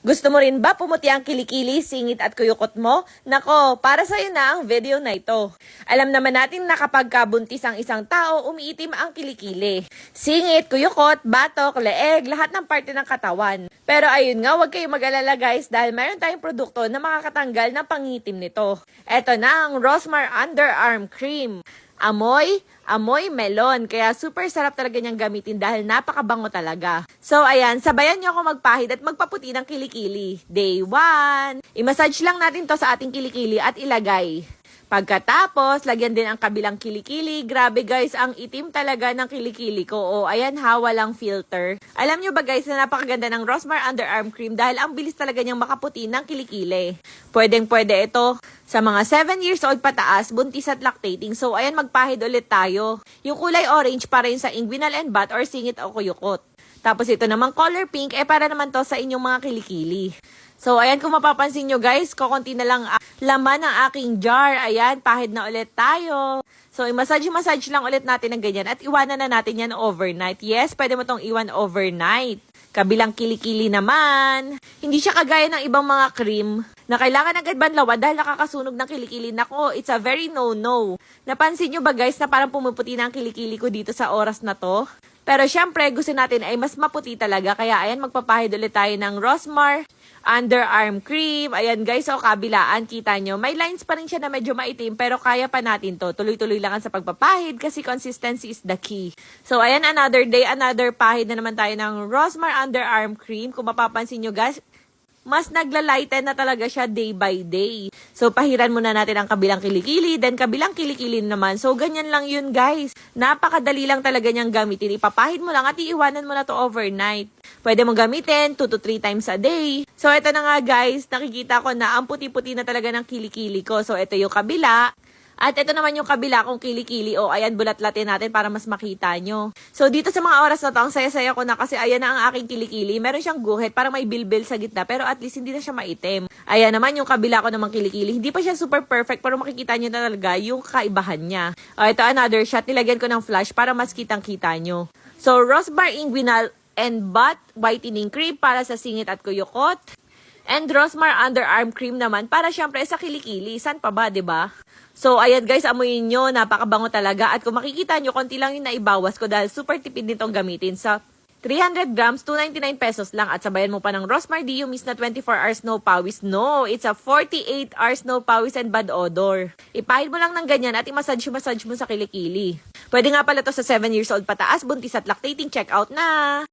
Gusto mo rin ba pumuti ang kilikili, singit at kuyukot mo? Nako, para sa'yo na ang video na ito. Alam naman natin na kapag kabuntis ang isang tao, umiitim ang kilikili. Singit, kuyukot, batok, leeg, lahat ng parte ng katawan. Pero ayun nga, huwag kayong mag-alala guys dahil mayroon tayong produkto na makakatanggal ng pangitim nito. Eto na ang Rosmar Underarm Cream. Amoy, amoy melon. Kaya super sarap talaga niyang gamitin dahil napakabango talaga. So ayan, sabayan niyo ako magpahid at magpaputi ng kilikili. Day 1. I-massage lang natin to sa ating kilikili at ilagay. Pagkatapos, lagyan din ang kabilang kilikili. Grabe guys, ang itim talaga ng kilikili ko. O, ayan ha, walang filter. Alam nyo ba guys na napakaganda ng Rosmar Underarm Cream dahil ang bilis talaga niyang makaputi ng kilikili. Pwedeng pwede ito sa mga 7 years old pataas, buntis at lactating. So, ayan, magpahid ulit tayo. Yung kulay orange para yun sa inguinal and butt or singit o kuyukot. Tapos ito naman color pink, eh para naman to sa inyong mga kilikili. So, ayan, kung mapapansin nyo guys, kukunti na lang ah, laman ng aking jar. Ayan, pahid na ulit tayo. So, i-massage-massage lang ulit natin ng ganyan at iwanan na natin yan overnight. Yes, pwede mo tong iwan overnight. Kabilang kilikili naman. Hindi siya kagaya ng ibang mga cream na kailangan agad banlawan dahil nakakasunog ng kilikili. Nako, it's a very no-no. Napansin nyo ba guys na parang pumuputi na ang kilikili ko dito sa oras na to? Pero syempre, gusto natin ay mas maputi talaga. Kaya ayan, magpapahid ulit tayo ng Rosmar underarm cream. Ayan guys, so kabilaan, kita nyo. May lines pa rin siya na medyo maitim, pero kaya pa natin to. Tuloy-tuloy lang sa pagpapahid kasi consistency is the key. So ayan, another day, another pahid na naman tayo ng Rosmar underarm cream. Kung mapapansin nyo guys, mas naglalighten na talaga siya day by day. So, pahiran muna natin ang kabilang kilikili, then kabilang kilikili naman. So, ganyan lang yun, guys. Napakadali lang talaga niyang gamitin. Ipapahid mo lang at iiwanan mo na to overnight. Pwede mong gamitin 2 to 3 times a day. So, ito na nga, guys. Nakikita ko na ang puti-puti na talaga ng kilikili ko. So, ito yung kabila. At ito naman yung kabila kong kilikili. O, ayan, bulat-latin natin para mas makita nyo. So, dito sa mga oras na to, ang saya-saya ko na kasi ayan na ang aking kilikili. Meron siyang guhit, parang may bilbil sa gitna. Pero at least hindi na siya maitim. Ayan naman yung kabila ko namang kilikili. Hindi pa siya super perfect, pero makikita nyo na talaga yung kaibahan niya. O, ito another shot. Nilagyan ko ng flash para mas kitang-kita nyo. So, Rosbar Inguinal and Butt Whitening Cream para sa singit at kuyukot. And Rosmar Underarm Cream naman para syempre sa kilikili. San pa ba, 'di ba? So, ayan guys, amuyin nyo. Napakabango talaga. At kung makikita nyo, konti lang yung naibawas ko dahil super tipid nitong gamitin. Sa 300 grams, 299 pesos lang. At sabayan mo pa ng Rosmar Dio Miss na 24 hours no pawis. No, it's a 48 hours no pawis and bad odor. Ipahid mo lang ng ganyan at i-massage-massage mo sa kilikili. Pwede nga pala to sa 7 years old pataas, buntis at lactating. Check out na!